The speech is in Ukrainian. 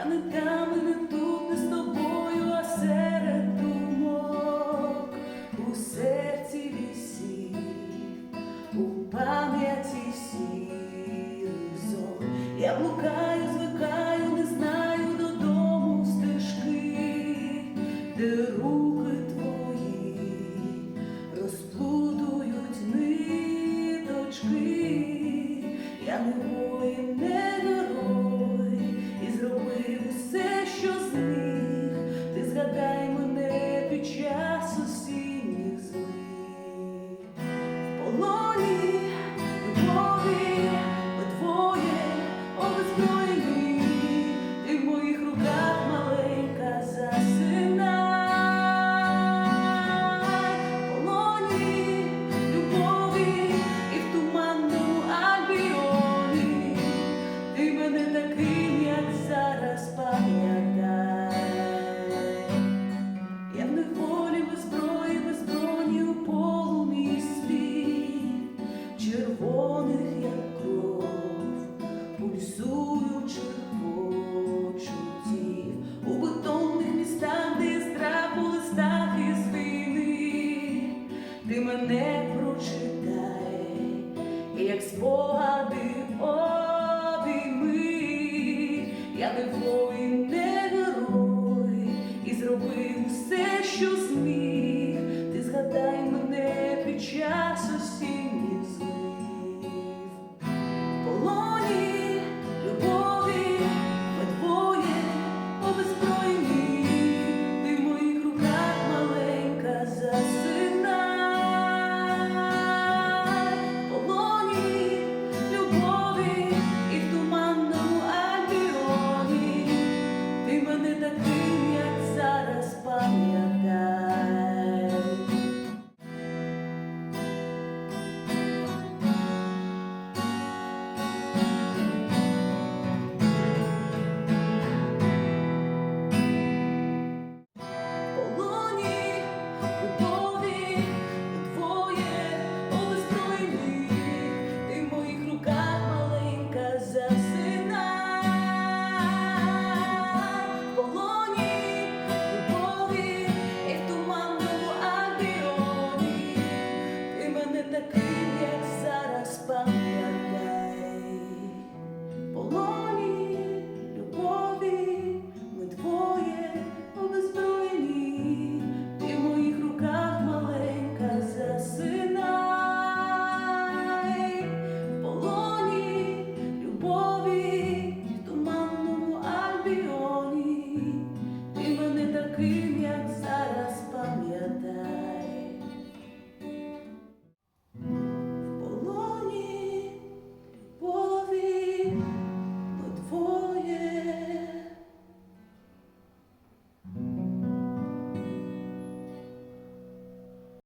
Я не там і не тут, не з тобою, а серед думок у серці вісів, у пам'яті сон. Я блукаю, звикаю, не знаю додому стежки, де руки твої розплутують ниточки. Я не воїн, не morning. Ти мене прочитай, як спогади таким, як зараз.